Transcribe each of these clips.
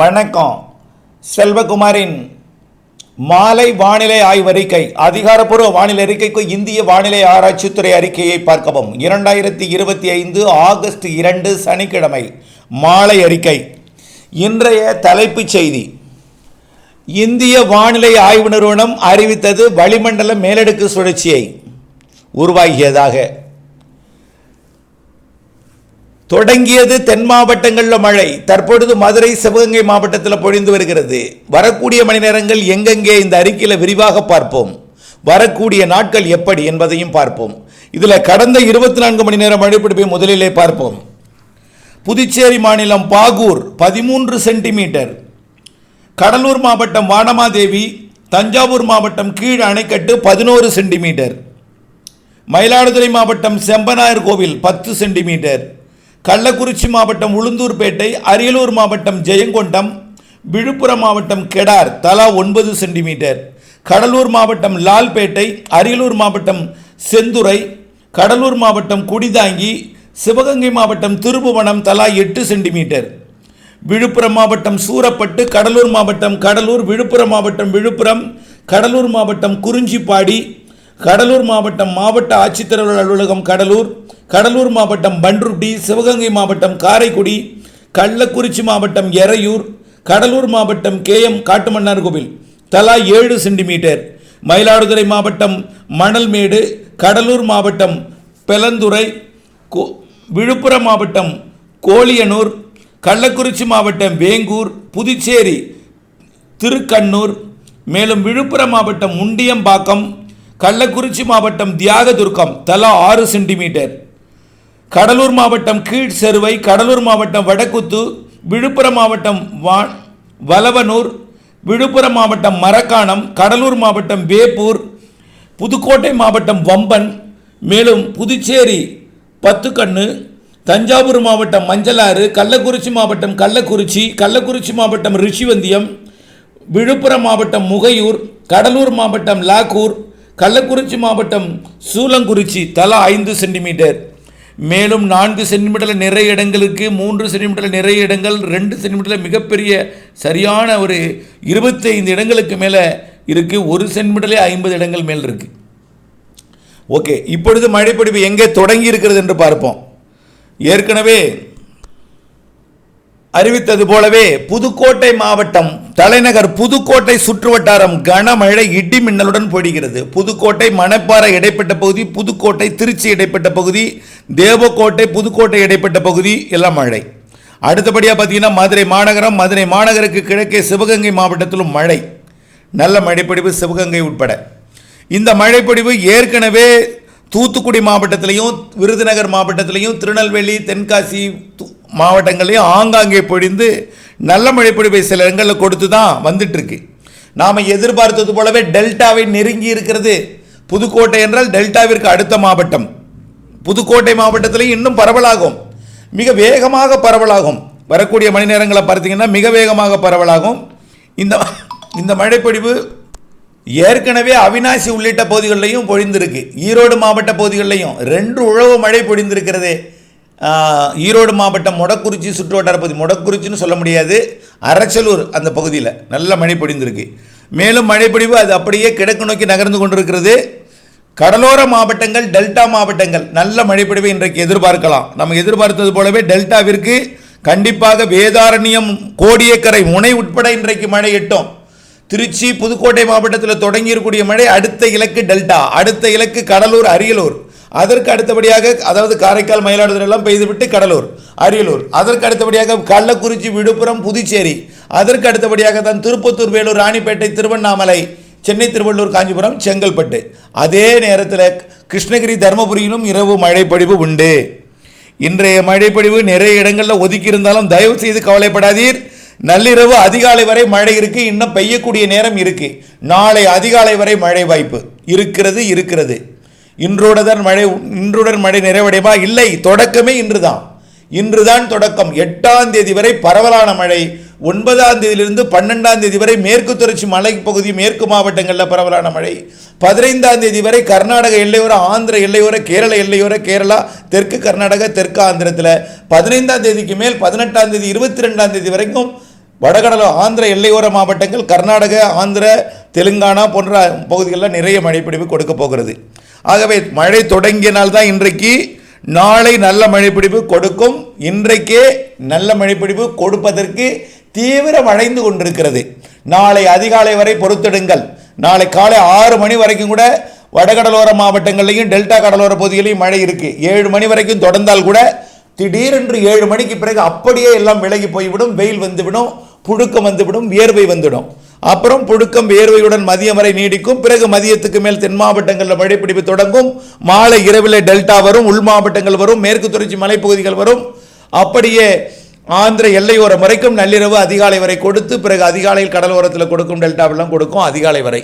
வணக்கம். செல்வகுமாரின் மாலை வானிலை ஆய்வறிக்கை அதிகாரப்பூர்வ வானிலை அறிக்கைக்கு இந்திய வானிலை ஆராய்ச்சித்துறை அறிக்கையை பார்க்கவும். இரண்டாயிரத்தி இருபத்தி ஐந்து ஆகஸ்ட் இரண்டு சனிக்கிழமை மாலை அறிக்கை. இன்றைய தலைப்புச் செய்தி. இந்திய வானிலை ஆய்வு நிறுவனம் அறிவித்தது வளிமண்டல மேலடுக்கு சுழற்சியை உருவாகியதாக தொடங்கியது தென் மாவட்டங்களில் மழை. தற்பொழுது மதுரை சிவகங்கை மாவட்டத்தில் பொழிந்து வருகிறது. வரக்கூடிய மணி நேரங்கள் எங்கெங்கே இந்த அறிக்கையில் விரிவாக பார்ப்போம். வரக்கூடிய நாட்கள் எப்படி என்பதையும் பார்ப்போம். இதில் கடந்த இருபத்தி நான்கு மணி நேரம் மழைப்பிடிப்பை முதலிலே பார்ப்போம். புதுச்சேரி மாநிலம் பாகூர் பதிமூன்று சென்டிமீட்டர். கடலூர் மாவட்டம் வானமாதேவி தஞ்சாவூர் மாவட்டம் கீழ் அணைக்கட்டு பதினோரு சென்டிமீட்டர். மயிலாடுதுறை மாவட்டம் செம்பனாயர் கோவில் பத்து சென்டிமீட்டர். கள்ளக்குறிச்சி மாவட்டம் உளுந்தூர்பேட்டை அரியலூர் மாவட்டம் ஜெயங்கொண்டம் விழுப்புரம் மாவட்டம் கெடார் தலா ஒன்பது சென்டிமீட்டர். கடலூர் மாவட்டம் லால்பேட்டை அரியலூர் மாவட்டம் செந்துறை கடலூர் மாவட்டம் குடிதாங்கி சிவகங்கை மாவட்டம் திருபுவனம் தலா எட்டு சென்டிமீட்டர். விழுப்புரம் மாவட்டம் சூரப்பட்டு கடலூர் மாவட்டம் கடலூர் விழுப்புரம் மாவட்டம் விழுப்புரம் கடலூர் மாவட்டம் குறிஞ்சிப்பாடி கடலூர் மாவட்டம் மாவட்ட ஆட்சித்தலைவர் அலுவலகம் கடலூர் கடலூர் மாவட்டம் பன்ருட்டி சிவகங்கை மாவட்டம் காரைக்குடி கள்ளக்குறிச்சி மாவட்டம் எறையூர் கடலூர் மாவட்டம் கேஎம் காட்டுமன்னார்கோவில் தலா ஏழு சென்டிமீட்டர். மயிலாடுதுறை மாவட்டம் மணல்மேடு கடலூர் மாவட்டம் பெலந்துறை கோ- விழுப்புரம் மாவட்டம் கோலியனூர் கள்ளக்குறிச்சி மாவட்டம் வேங்கூர் புதுச்சேரி திருக்கண்ணூர் மேலும் விழுப்புரம் மாவட்டம் முண்டியம்பாக்கம் கள்ளக்குறிச்சி மாவட்டம் தியாகதுர்க்கம் தலா ஆறு சென்டிமீட்டர். கடலூர் மாவட்டம் கீழ் செருவை கடலூர் மாவட்டம் வடக்குத்து விழுப்புரம் மாவட்டம் வா வலவனூர் விழுப்புரம் மாவட்டம் மரக்காணம் கடலூர் மாவட்டம் வேப்பூர் புதுக்கோட்டை மாவட்டம் வம்பன் மேலும் புதுச்சேரி பத்துக்கண்ணு தஞ்சாவூர் மாவட்டம் மஞ்சளாறு கள்ளக்குறிச்சி மாவட்டம் கள்ளக்குறிச்சி கள்ளக்குறிச்சி மாவட்டம் ரிஷிவந்தியம் விழுப்புரம் மாவட்டம் முகையூர் கடலூர் மாவட்டம் லாக்கூர் கள்ளக்குறிச்சி மாவட்டம் சூலங்குறிச்சி தலா ஐந்து சென்டிமீட்டர். மேலும் நான்கு சென்டிமீட்டரில் நிறைய இடங்களுக்கு மூன்று சென்டிமீட்டரில் நிறைய இடங்கள் ரெண்டு சென்டிமீட்டரில் மிகப்பெரிய சரியான ஒரு இருபத்தைந்து இடங்களுக்கு மேலே இருக்குது ஒரு சென்டிமீட்டர்லேயே ஐம்பது இடங்கள் மேல் இருக்குது ஓகே இப்பொழுது மழைப்பிடிப்பு எங்கே தொடங்கி இருக்கிறது என்று பார்ப்போம். ஏற்கனவே அறிவித்தது போலவே புதுக்கோட்டை மாவட்டம் தலைநகர் புதுக்கோட்டை சுற்றுவட்டாரம் கனமழை இடி மின்னலுடன் பொழிகிறது. புதுக்கோட்டை மணப்பாறை இடைப்பட்ட பகுதி புதுக்கோட்டை திருச்சி இடைப்பட்ட பகுதி தேவக்கோட்டை புதுக்கோட்டை இடைப்பட்ட பகுதி எல்லாம் மழை. அடுத்தபடியாக பார்த்தீங்கன்னா மதுரை மாநகரம் மதுரை மாநகருக்கு கிழக்கே சிவகங்கை மாவட்டத்திலும் மழை. நல்ல மழைப்பொடிவு சிவகங்கை உட்பட. இந்த மழைப்பொடிவு ஏற்கனவே தூத்துக்குடி மாவட்டத்திலையும் விருதுநகர் மாவட்டத்திலையும் திருநெல்வேலி தென்காசி து- மாவட்டங்களையும் ஆங்காங்கே பொழிந்து நல்ல மழைப்பொழிவை சில இடங்களில் கொடுத்து தான் வந்துட்டுருக்கு. நாம் எதிர்பார்த்தது போலவே டெல்டாவை நெருங்கி இருக்கிறது. புதுக்கோட்டை என்றால் டெல்டாவிற்கு அடுத்த மாவட்டம். புதுக்கோட்டை மாவட்டத்திலையும் இன்னும் பரவலாகும். மிக வேகமாக பரவலாகும். வரக்கூடிய மணி நேரங்களை பார்த்தீங்கன்னா மிக வேகமாக பரவலாகும். இந்த இந்த மழைப்பொழிவு ஏற்கனவே அவினாசி உள்ளிட்ட பகுதிகளிலையும் பொழிந்திருக்கு. ஈரோடு மாவட்ட பகுதிகளிலையும் ரெண்டு உழவு மழை பொழிந்திருக்கிறது. ஈரோடு மாவட்டம் மொடக்குறிச்சி சுற்றுவட்டார பகுதி. மொடக்குறிச்சின்னு சொல்ல முடியாது. அரச்சலூர் அந்த பகுதியில் நல்ல மழை பொழிந்திருக்கு. மேலும் மழைப்பொழிவு அது அப்படியே கிழக்கு நோக்கி நகர்ந்து கொண்டிருக்கிறது. கடலோர மாவட்டங்கள் டெல்டா மாவட்டங்கள் நல்ல மழைப்பொழிவை இன்றைக்கு எதிர்பார்க்கலாம். நம்ம எதிர்பார்த்தது போலவே டெல்டாவிற்கு கண்டிப்பாக வேதாரண்யம் கோடியக்கரை முனை உட்பட இன்றைக்கு மழை எட்டும். திருச்சி புதுக்கோட்டை மாவட்டத்தில் தொடங்கியிருக்கக்கூடிய மழை அடுத்த இலக்கு டெல்டா அடுத்த இலக்கு கடலூர் அரியலூர். அதற்கு அடுத்தபடியாக அதாவது காரைக்கால் மயிலாடுதுறை எல்லாம் பெய்துவிட்டு கடலூர் அரியலூர். அதற்கு அடுத்தபடியாக கள்ளக்குறிச்சி விழுப்புரம் புதுச்சேரி. அதற்கு அடுத்தபடியாக தான் திருப்பத்தூர் வேலூர் ராணிப்பேட்டை திருவண்ணாமலை சென்னை திருவள்ளூர் காஞ்சிபுரம் செங்கல்பட்டு. அதே நேரத்தில் கிருஷ்ணகிரி தருமபுரியிலும் இரவு மழைப்பொழிவு உண்டு. இன்றைய மழைப்பொழிவு நிறைய இடங்களில் ஒதுக்கி இருந்தாலும் தயவு செய்து கவலைப்படாதீர். நள்ளிரவு அதிகாலை வரை மழை இருக்கு இன்னும் பெய்யக்கூடிய நேரம் இருக்கு. நாளை அதிகாலை வரை மழை வாய்ப்பு. இருக்கிறது இருக்கிறது. இன்றுடன் மழை இன்றுடன் மழை நிறைவடையுமா? இல்லை தொடக்கமே இன்றுதான். இன்றுதான் தொடக்கம். எட்டாம் தேதி வரை பரவலான மழை. ஒன்பதாம் தேதியிலிருந்து பன்னெண்டாம் தேதி வரை மேற்கு தொடர்ச்சி மலைப்பகுதி மேற்கு மாவட்டங்களில் பரவலான மழை. பதினைந்தாம் தேதி வரை கர்நாடக எல்லையோர ஆந்திர எல்லையோர கேரள எல்லையோர கேரளா தெற்கு கர்நாடக தெற்கு ஆந்திரத்தில். பதினைந்தாம் தேதிக்கு மேல் பதினெட்டாம் தேதி இருபத்தி ரெண்டாம் தேதி வரைக்கும் வடகடல ஆந்திர எல்லையோர மாவட்டங்கள் கர்நாடக ஆந்திர தெலுங்கானா போன்ற பகுதிகளில் நிறைய மழைப்பிடிப்பு கொடுக்க போகிறது. ஆகவே மழை தொடங்கியனால்தான் தான் இன்றைக்கு நாளை நல்ல மழைப்பிடிப்பு கொடுக்கும். இன்றைக்கே நல்ல மழைப்பிடிப்பு கொடுப்பதற்கு தீவிரம் அடைந்து கொண்டிருக்கிறது. நாளை அதிகாலை வரை பொறுத்திடுங்கள். நாளை காலை ஆறு மணி வரைக்கும் கூட வடகடலோர மாவட்டங்கள்லையும் டெல்டா கடலோர பகுதிகளையும் மழை இருக்குது ஏழு மணி வரைக்கும் தொடர்ந்தால் கூட திடீரென்று ஏழு மணிக்கு பிறகு அப்படியே எல்லாம் விலகி போய்விடும். வெயில் வந்துவிடும் புழுக்கம் வந்துவிடும் வியர்வை வந்துவிடும். அப்புறம் புழுக்கம் வியர்வையுடன் மதியம் வரை நீடிக்கும். பிறகு மதியத்துக்கு மேல் தென் மாவட்டங்களில் மழைப்பிடிப்பு தொடங்கும். மாலை இரவில் டெல்டா வரும் உள் மாவட்டங்கள் வரும் மேற்கு தொடர்ச்சி மலைப்பகுதிகள் வரும். அப்படியே ஆந்திர எல்லையோரம் வரைக்கும் நள்ளிரவு அதிகாலை வரை கொடுத்து பிறகு அதிகாலையில் கடலோரத்தில் கொடுக்கும் டெல்டாவெல்லாம் கொடுக்கும் அதிகாலை வரை.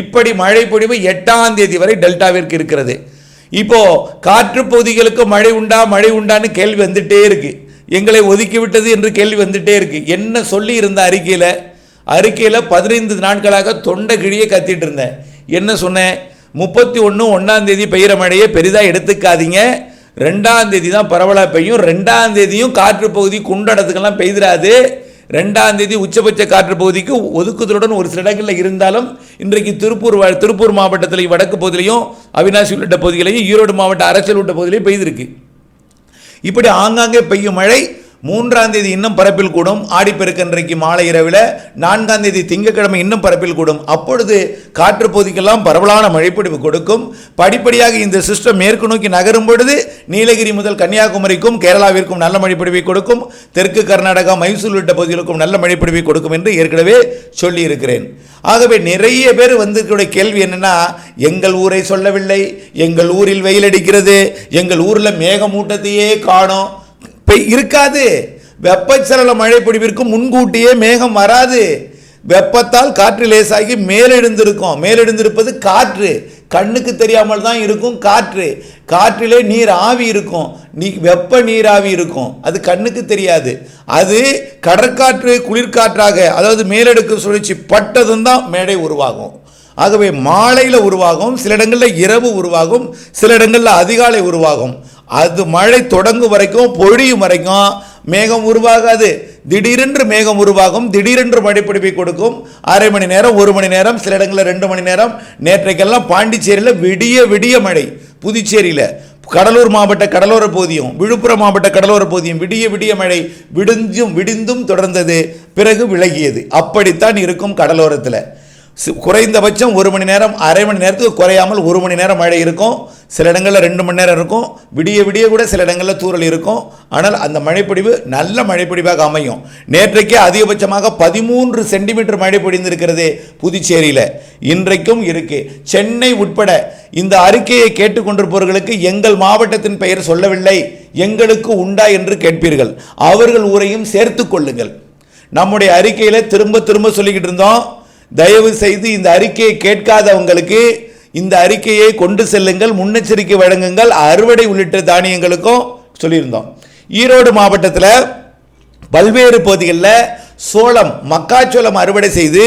இப்படி மழை பொழிவு எட்டாம் தேதி வரை டெல்டாவிற்கு இருக்கிறது. இப்போ காற்று பகுதிகளுக்கு மழை உண்டா மழை உண்டான்னு கேள்வி வந்துட்டே இருக்குது எங்களை ஒதுக்கிவிட்டது என்று கேள்வி வந்துட்டே இருக்கு. என்ன சொல்லி இருந்த அறிக்கையில் அறிக்கையில் பதினைந்து நாட்களாக தொண்டை கிழியே கத்திட்டு இருந்தேன். என்ன சொன்னேன்? முப்பத்தி ஒன்று ஒன்றாம் தேதி பெய்கிற மழையை பெரிதாக எடுத்துக்காதீங்க. ரெண்டாம் தேதி தான் பரவலாக பெய்யும். ரெண்டாம் தேதியும் காற்று பகுதி குண்டடத்துக்கெல்லாம் பெய்திராது. ரெண்டாம் தேதி உச்சபட்ச காற்று பகுதிக்கு ஒதுக்குதலுடன் ஒரு சில இடங்களில் இருந்தாலும் இன்றைக்கு திருப்பூர் திருப்பூர் மாவட்டத்திலையும் வடக்கு பகுதியிலையும் அவினாசி உள்ளிட்ட பகுதிகளையும் ஈரோடு மாவட்ட அரசியல் உள்ளிட்ட பகுதியிலையும் பெய்திருக்கு. இப்படி ஆங்காங்கே பெய்யும் மழை மூன்றாம் தேதி இன்னும் பரப்பில் கூடும். ஆடிப்பெருக்கன்றைக்கு மாலை இரவில் நான்காம் தேதி திங்கட்கிழமை இன்னும் பரப்பில் கூடும். அப்பொழுது காற்று பகுதிக்கெல்லாம் பரவலான மழைப்பிடிப்பு கொடுக்கும். படிப்படியாக இந்த சிஸ்டம் மேற்கு நோக்கி நகரும் பொழுது நீலகிரி முதல் கன்னியாகுமரிக்கும் கேரளாவிற்கும் நல்ல மழைப்பிடிவை கொடுக்கும். தெற்கு கர்நாடகா மைசூர் உள்ளிட்ட பகுதிகளுக்கும் நல்ல மழைப்பிடிவை கொடுக்கும் என்று ஏற்கனவே சொல்லியிருக்கிறேன். ஆகவே நிறைய பேர் வந்திருக்கிற கேள்வி என்னென்னா எங்கள் ஊரை சொல்லவில்லை எங்கள் ஊரில் வெயில் அடிக்கிறது எங்கள் ஊரில் மேகமூட்டத்தையே காணும். இருக்காது. வெப்பச்சலன மழை பொழிவிற்கு முன்கூட்டியே மேகம் வராது. வெப்பத்தால் காற்று லேசாகி மேலெழுந்திருக்கும். மேலெழுந்திருப்பது காற்று. கண்ணுக்கு தெரியாமல் தான் இருக்கும் காற்று. காற்றிலே நீர் ஆவி இருக்கும். நீ வெப்ப நீராவி இருக்கும். அது கண்ணுக்கு தெரியாது. அது கடற்காற்று குளிர்காற்றாக அதாவது மேலடுக்கு சுழற்சி பட்டதும் தான் மேடை உருவாகும். ஆகவே மாலையில் உருவாகும் சில இடங்களில் இரவு உருவாகும் சில இடங்களில் அதிகாலை உருவாகும். அது மழை தொடங்கும் வரைக்கும் பொழியும் வரைக்கும் மேகம் உருவாகாது. திடீரென்று மேகம் உருவாகும் திடீரென்று மழைப்பிடிப்பை கொடுக்கும். அரை மணி நேரம் ஒரு மணி நேரம் சில இடங்களில் ரெண்டு மணி நேரம். நேற்றைக்கெல்லாம் பாண்டிச்சேரியில் விடிய விடிய மழை. புதுச்சேரியில் கடலூர் மாவட்ட கடலோர பகுதியும் விழுப்புரம் மாவட்ட கடலோர பகுதியும் விடிய விடிய மழை விடிஞ்சும் விடிந்தும் தொடர்ந்தது. பிறகு விலகியது. அப்படித்தான் இருக்கும் கடலோரத்தில். குறைந்தபட்சம் ஒரு மணி நேரம் அரை மணி நேரத்துக்கு குறையாமல் ஒரு மணி நேரம் மழை இருக்கும். சில இடங்களில் ரெண்டு மணி நேரம் இருக்கும். விடிய விடிய கூட சில இடங்களில் தூரல் இருக்கும். ஆனால் அந்த மழைப்பொழிவு நல்ல மழைப்பொழிவாக அமையும். நேற்றைக்கே அதிகபட்சமாக பதிமூன்று சென்டிமீட்டர் மழை பொழிந்திருக்கிறது புதுச்சேரியில். இன்றைக்கும் இருக்குது சென்னை உட்பட இந்த அறிக்கையை கேட்டுக்கொண்டிருப்பவர்களுக்கு எங்கள் மாவட்டத்தின் பெயர் சொல்லவில்லை. எங்களுக்கு உண்டா என்று கேட்பீர்கள். அவர்கள் ஊரையும் சேர்த்து கொள்ளுங்கள். நம்முடைய அறிக்கையில் திரும்ப திரும்ப சொல்லிக்கிட்டு இருந்தோம். தயவு செய்து இந்த அறிக்கையை கேட்காதவங்களுக்கு இந்த அறிக்கையை கொண்டு செல்லுங்கள் முன்னெச்சரிக்கை வழங்குங்கள். அறுவடை உள்ளிட்ட தானியங்களுக்கும் சொல்லியிருந்தோம். ஈரோடு மாவட்டத்தில் பல்வேறு பகுதிகளில் சோளம் மக்காச்சோளம் அறுவடை செய்து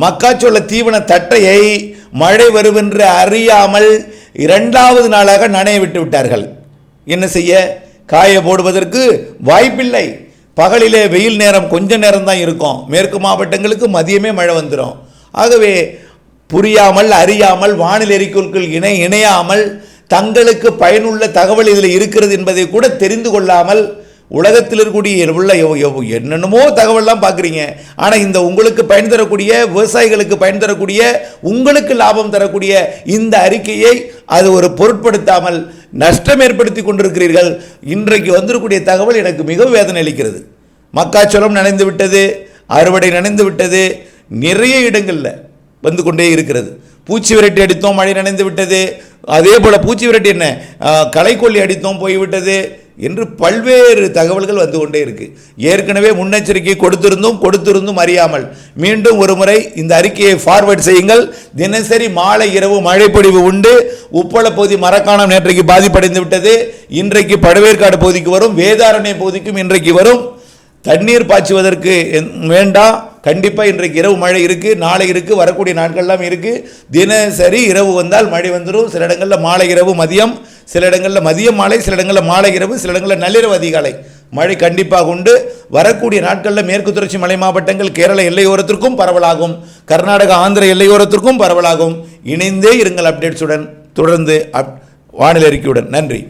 மக்காச்சோள தீவன தட்டையை மழை வருவென்று அறியாமல் இரண்டாவது நாளாக நனைய விட்டு விட்டார்கள். என்ன செய்ய? காய போடுவதற்கு வாய்ப்பில்லை. பகலிலே வெயில் நேரம் கொஞ்ச நேரம் தான் இருக்கும். மேற்கு மாவட்டங்களுக்கு மதியமே மழை வந்துடும் ஆகவே புரியாமல் அறியாமல் வானிலை இணை இணையாமல் தங்களுக்கு பயனுள்ள தகவல் இதில் இருக்கிறது என்பதை கூட தெரிந்து கொள்ளாமல் உலகத்தில் இருக்கக்கூடிய உள்ள என்னென்னமோ தகவல்லாம் பார்க்குறீங்க. ஆனால் இந்த உங்களுக்கு பயன் தரக்கூடிய விவசாயிகளுக்கு பயன் தரக்கூடிய உங்களுக்கு லாபம் தரக்கூடிய இந்த அறிக்கையை அது ஒரு பொருட்படுத்தாமல் நஷ்டம் ஏற்படுத்தி கொண்டிருக்கிறீர்கள். இன்றைக்கு வந்திருக்கக்கூடிய தகவல் எனக்கு மிக வேதனை அளிக்கிறது. மக்காச்சோளம் நனைந்து விட்டது அறுவடை நனைந்து விட்டது நிறைய இடங்களில் வந்து கொண்டே இருக்கிறது. பூச்சி விரட்டி அடித்தோம் மழை நனைந்து விட்டது. அதே போல் பூச்சி விரட்டி என்ன? களைக்கொல்லி அடித்தோம் போய்விட்டது. என்று பல்வேறு தகவல்கள் வந்து கொண்டே இருக்குது ஏற்கனவே முன்னெச்சரிக்கை கொடுத்திருந்தும் கொடுத்திருந்தும் அறியாமல். மீண்டும் ஒரு முறை இந்த அறிக்கையை ஃபார்வர்ட் செய்யுங்கள். தினசரி மாலை இரவு மழைப்பொழிவு உண்டு. உப்பள பகுதி மரக்காணம் நேற்றைக்கு பாதிப்படைந்து விட்டது. இன்றைக்கு பழவேற்காடு பகுதிக்கு வரும். வேதாரண்ய பகுதிக்கும் இன்றைக்கு வரும். தண்ணீர் பாய்ச்சுவதற்கு என்- வேண்டாம் கண்டிப்பாக இன்றைக்கு இரவு மழை இருக்குது நாளை இருக்குது வரக்கூடிய நாட்கள்லாம் இருக்குது தினசரி இரவு வந்தால் மழை வந்துடும் சில இடங்களில் மாலை இரவு மதியம் சில இடங்களில் மதியம் மாலை சில இடங்களில் மாலை இரவு சில இடங்களில் நள்ளிரவு அதிகாலை. மழை கண்டிப்பாக உண்டு. வரக்கூடிய நாட்களில் மேற்கு தொடர்ச்சி மலை மாவட்டங்கள் கேரள எல்லையோரத்திற்கும் பரவலாகும். கர்நாடகா ஆந்திர எல்லையோரத்திற்கும் பரவலாகும். இணைந்தே இருங்கள் அப்டேட்ஸுடன் தொடர்ந்து அப் வானிலை அறிக்கையுடன். நன்றி.